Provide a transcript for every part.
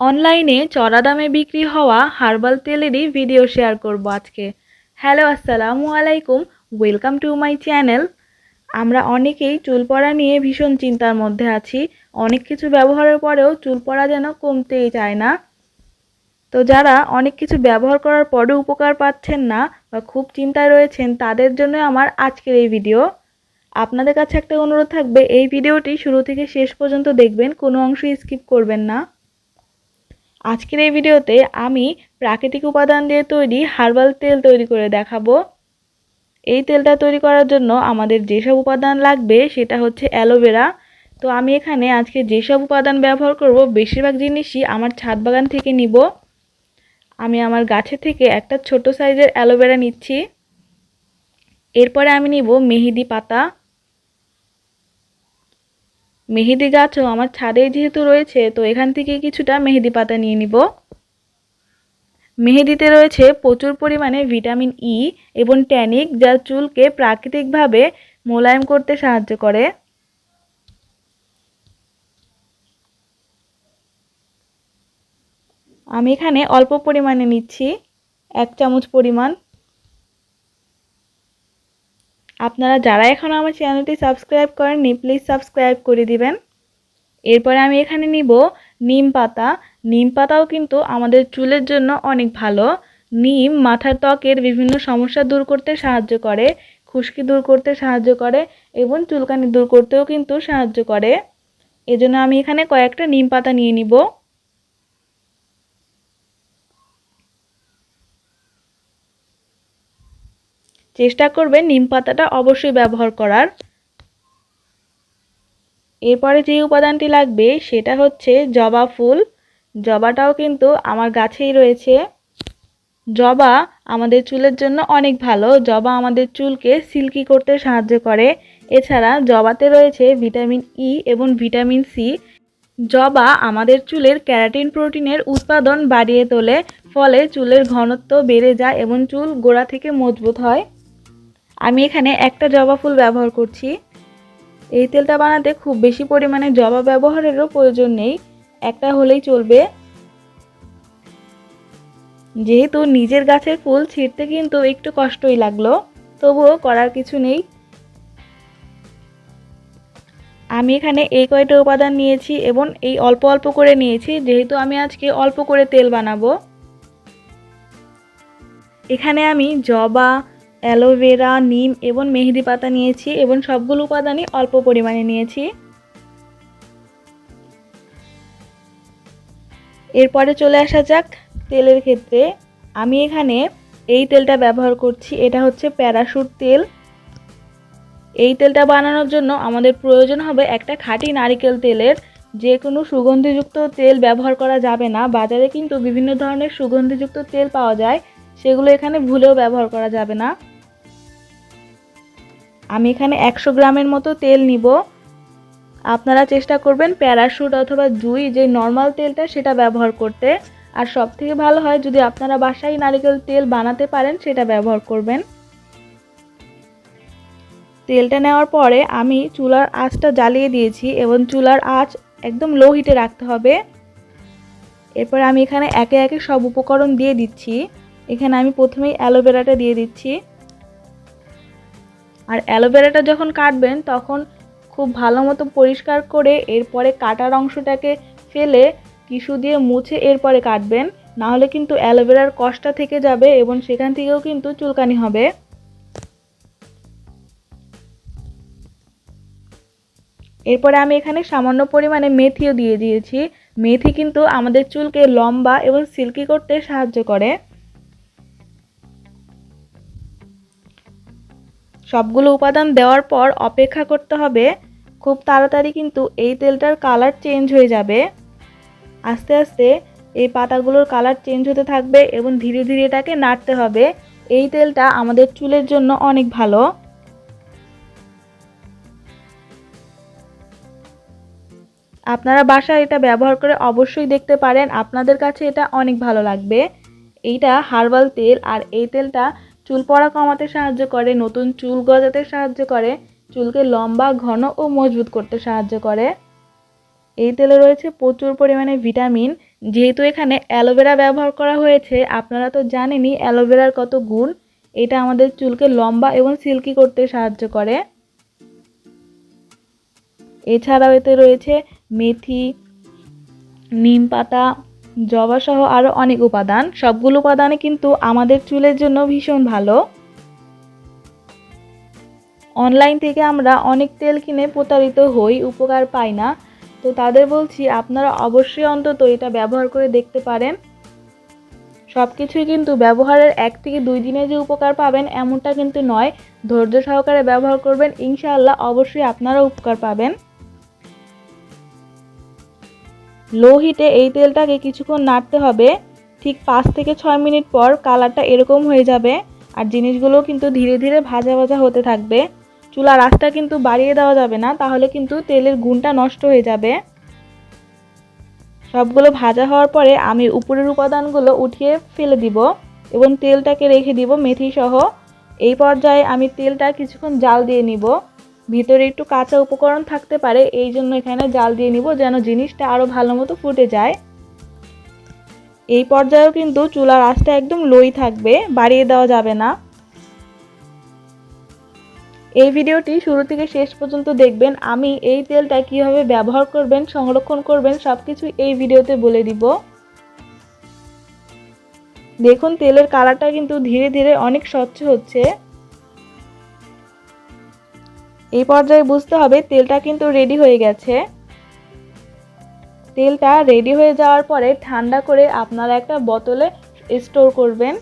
অনলাইনে চড়া দামে বিক্রি হওয়া হার্বাল তেলেরই ভিডিও শেয়ার করব আজকে। হ্যালো, আসসালামু আলাইকুম। ওয়েলকাম টু মাই চ্যানেল আমরা অনেকেই চুল পড়া নিয়ে ভীষণ চিন্তার মধ্যে আছি। অনেক কিছু ব্যবহারের পরেও চুল পড়া যেন কমতেই চায় না। তো যারা অনেক কিছু ব্যবহার করার পরেও উপকার পাচ্ছেন না বা খুব চিন্তায় রয়েছেন, তাদের জন্য আমার আজকের এই ভিডিও। আপনাদের কাছে একটা অনুরোধ থাকবে, এই ভিডিওটি শুরু থেকে শেষ পর্যন্ত দেখবেন, কোনো অংশ স্কিপ করবেন না। আজকের এই ভিডিওতে আমি প্রাকৃতিক উপাদান দিয়ে তৈরি হার্বাল তেল তৈরি করে দেখাবো। এই তেলটা তৈরি করার জন্য আমাদের যেসব উপাদান লাগবে সেটা হচ্ছে অ্যালোভেরা। তো আমি এখানে আজকে যেসব উপাদান ব্যবহার করব, বেশিরভাগ জিনিসই আমার ছাদ বাগান থেকে নিব। আমি আমার গাছে থেকে একটা ছোট সাইজের অ্যালোভেরা নিচ্ছি। এরপরে আমি নিব মেহেদি পাতা। মেহেদি গাছও আমার ছাদেই যেহেতু রয়েছে, তো এখান থেকে কিছুটা মেহেদি পাতা নিয়ে নিব। মেহেদিতে রয়েছে প্রচুর পরিমাণে ভিটামিন ই এবং ট্যানিক, যা চুলকে প্রাকৃতিকভাবে মোলায়েম করতে সাহায্য করে। আমি এখানে অল্প পরিমাণে নিচ্ছি, এক চামচ পরিমাণ। আপনারা যারা এখনও আমার চ্যানেলটি সাবস্ক্রাইব করেননি প্লিজ সাবস্ক্রাইব করে দিবেন। এরপরে আমি এখানে নিব নিম পাতা। নিম পাতাও কিন্তু আমাদের চুলের জন্য অনেক ভালো। নিম মাথার ত্বকের বিভিন্ন সমস্যা দূর করতে সাহায্য করে, খুশকি দূর করতে সাহায্য করে এবং চুলকানি দূর করতেও কিন্তু সাহায্য করে। এজন্য আমি এখানে কয়েকটা নিম পাতা নিয়ে নিব। চেষ্টা করবেন নিম পাতাটা অবশ্যই ব্যবহার করার। এরপরে যে উপাদানটি লাগবে সেটা হচ্ছে জবা ফুল। জবাটাও কিন্তু আমার গাছেই রয়েছে। জবা আমাদের চুলের জন্য অনেক ভালো। জবা আমাদের চুলকে সিল্কি করতে সাহায্য করে। এছাড়া জবাতে রয়েছে ভিটামিন ই এবং ভিটামিন সি জবা আমাদের চুলের ক্যারাটিন প্রোটিনের উৎপাদন বাড়িয়ে তোলে, ফলে চুলের ঘনত্ব বেড়ে যায় এবং চুল গোড়া থেকে মজবুত হয়। আমি এখানে একটা জবা ফুল ব্যবহার করছি। এই তেলটা বানাতে খুব বেশি পরিমাণে জবা ব্যবহারেরও প্রয়োজন নেই। একটা হলেই চলবে। যেহেতু নিজের গাছের ফুল ছিঁড়তে কিন্তু একটু কষ্টই লাগল, তবুও করার কিছু নেই। আমি এখানে এই কয়টা উপাদান নিয়েছি এবং এই অল্প অল্প করে নিয়েছি, যেহেতু আমি আজকে অল্প করে তেল বানাবো। এখানে আমি জবা অ্যালোভেরা নিম এবং মেহেদি পাতা নিয়েছি এবং সবগুলো উপাদানই অল্প পরিমাণে নিয়েছি। এরপরে চলে আসা যাক তেলের ক্ষেত্রে। আমি এখানে এই তেলটা ব্যবহার করছি, এটা হচ্ছে প্যারাশুট তেল। এই তেলটা বানানোর জন্য আমাদের প্রয়োজন হবে একটা খাঁটি নারিকেল তেলের। যে কোনো সুগন্ধিযুক্ত তেল ব্যবহার করা যাবে না। বাজারে কিন্তু বিভিন্ন ধরনের সুগন্ধিযুক্ত তেল পাওয়া যায়, সেগুলো এখানে ভুলেও ব্যবহার করা যাবে না। আমি এখানে একশো গ্রামের মতো তেল নিব। আপনারা চেষ্টা করবেন প্যারাশুট অথবা জুই, যে নর্মাল তেলটা সেটা ব্যবহার করতে। আর সব থেকে ভালো হয় যদি আপনারা বাসায় নারিকেল তেল বানাতে পারেন, সেটা ব্যবহার করবেন। তেলটা নেওয়ার পরে আমি চুলার আঁচটা জ্বালিয়ে দিয়েছি এবং চুলার আঁচ একদম লো হিটে রাখতে হবে। এরপর আমি এখানে একে একে সব উপকরণ দিয়ে দিচ্ছি। এখানে আমি প্রথমেই অ্যালোভেরাটা দিয়ে দিচ্ছি। আর অ্যালোভেরাটা যখন কাটবেন, তখন খুব ভালো মতো পরিষ্কার করে এরপরে কাটার অংশটাকে ফেলে টিস্যু দিয়ে মুছে এরপরে কাটবেন। নাহলে কিন্তু অ্যালোভেরার কষ্টটা থেকে যাবে এবং সেখান থেকেও কিন্তু চুলকানি হবে। এরপরে আমি এখানে সামান্য পরিমাণে মেথিও দিয়ে দিয়েছি। মেথি কিন্তু আমাদের চুলকে লম্বা এবং সিল্কি করতে সাহায্য করে। সবগুলো উপাদান দেওয়ার পর অপেক্ষা করতে হবে। খুব তাড়াতাড়ি কিন্তু এই তেলটার কালার চেঞ্জ হয়ে যাবে। আস্তে আস্তে এই পাতাগুলোর কালার চেঞ্জ হতে থাকবে এবং ধীরে ধীরে এটাকে নাড়তে হবে। এই তেলটা আমাদের চুলের জন্য অনেক ভালো। আপনারা বাসায় এটা ব্যবহার করে অবশ্যই দেখতে পারেন। আপনাদের কাছে এটা অনেক ভালো লাগবে। এইটা হার্বাল তেল আর এই তেলটা চুল পড়া কমাতে সাহায্য করে, নতুন চুল গজাতে সাহায্য করে, চুলকে লম্বা, ঘন ও মজবুত করতে সাহায্য করে। এই তেলে রয়েছে প্রচুর পরিমাণে ভিটামিন। যেহেতু এখানে অ্যালোভেরা ব্যবহার করা হয়েছে, আপনারা তো জানেনই অ্যালোভেরার কত গুণ। এটা আমাদের চুলকে লম্বা এবং সিল্কি করতে সাহায্য করে। এছাড়াও এতে রয়েছে মেথি, নিম পাতা জবা সহ আরও অনেক উপাদান। সবগুলো উপাদানে কিন্তু আমাদের চুলের জন্য ভীষণ ভালো। অনলাইন থেকে আমরা অনেক তেল কিনে প্রতারিত হই, উপকার পাই না। তো তাদের বলছি, আপনারা অবশ্যই অন্তত এটা ব্যবহার করে দেখতে পারেন। সব কিছুই কিন্তু ব্যবহারের এক থেকে দুই দিনে যে উপকার পাবেন, এমনটা কিন্তু নয়। ধৈর্য সহকারে ব্যবহার করবেন, ইনশাআল্লাহ অবশ্যই আপনারা উপকার পাবেন। লো হিটে এই তেলটাকে কিছুক্ষণ নাড়তে হবে। ঠিক পাঁচ থেকে ছয় মিনিট পর কালারটা এরকম হয়ে যাবে আর জিনিসগুলো কিন্তু ধীরে ধীরে ভাজা ভাজা হতে থাকবে। চুলার আঁচটা কিন্তু বাড়িয়ে দেওয়া যাবে না, তাহলে কিন্তু তেলের গুণটা নষ্ট হয়ে যাবে। সবগুলো ভাজা হওয়ার পরে আমি উপরের উপাদানগুলো উঠিয়ে ফেলে দিব এবং তেলটাকে রেখে দিব মেথি সহ এই পর্যায়ে আমি তেলটা কিছুক্ষণ জাল দিয়ে নিব। ভিতরে একটু কাঁচা উপকরণ থাকতে পারে, এই জন্য এখানে জাল দিয়ে নিব যেন জিনিসটা আরও ভালো মতো ফুটে যায়। এই পর্যায়েও কিন্তু চুলার আঁচটা একদম লোই থাকবে, বাড়িয়ে দেওয়া যাবে না। এই ভিডিওটি শুরু থেকে শেষ পর্যন্ত দেখবেন, আমি এই তেলটা কীভাবে ব্যবহার করবেন, সংরক্ষণ করবেন সব কিছু এই ভিডিওতে বলে দিব। দেখুন, তেলের কালারটা কিন্তু ধীরে ধীরে অনেক স্বচ্ছ হচ্ছে। এই পর্যায়ে বুঝতে হবে তেলটা কিন্তু রেডি হয়ে গেছে। তেলটা রেডি হয়ে যাওয়ার পরে ঠান্ডা করে আপনারা একটা বোতলে স্টোর করবেন।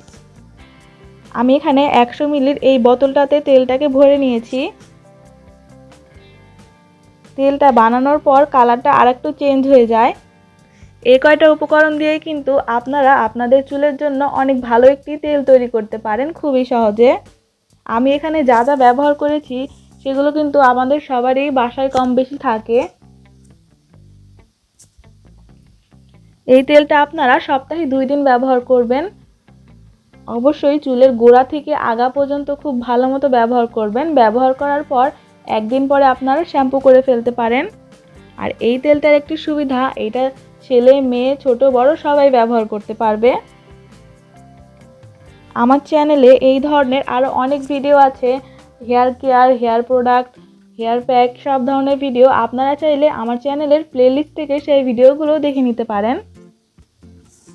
আমি এখানে একশো মিলির এই বোতলটাতে তেলটাকে ভরে নিয়েছি। তেলটা বানানোর পর কালারটা আরেকটু চেঞ্জ হয়ে যায়। এই কয়টা উপকরণ দিয়ে কিন্তু আপনারা আপনাদের চুলের জন্য অনেক ভালো একটি তেল তৈরি করতে পারেন খুবই সহজে। আমি এখানে যা যা ব্যবহার করেছি সেগুলো কিন্তু আমাদের সবারই বাসায় কম বেশি থাকে। এই তেলটা আপনারা সপ্তাহে দুই দিন ব্যবহার করবেন। অবশ্যই চুলের গোড়া থেকে আগা পর্যন্ত খুব ভালো মতো ব্যবহার করবেন। ব্যবহার করার পর একদিন পরে আপনারা শ্যাম্পু করে ফেলতে পারেন। আর এই তেলটার একটি সুবিধা, এটা ছেলে, মেয়ে, ছোট, বড় সবাই ব্যবহার করতে পারবে। আমার চ্যানেলে এই ধরনের আরও অনেক ভিডিও আছে। Hair care, hair product, hair pack, সব ধরনের ভিডিও আপনারা চাইলে আমার চ্যানেলের প্লেলিস্ট থেকে সেই ভিডিওগুলো দেখে নিতে পারেন।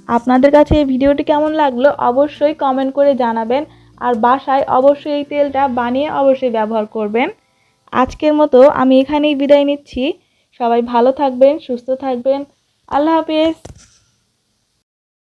আপনাদের কাছে এই ভিডিওটি কেমন লাগল অবশ্যই কমেন্ট করে জানাবেন আর বাসায় অবশ্যই এই তেলটা বানিয়ে অবশ্যই ব্যবহার করবেন। আজকের মতো আমি এখানেই বিদায় নিচ্ছি। সবাই ভালো থাকবেন, সুস্থ থাকবেন। আল্লাহ হাফিজ।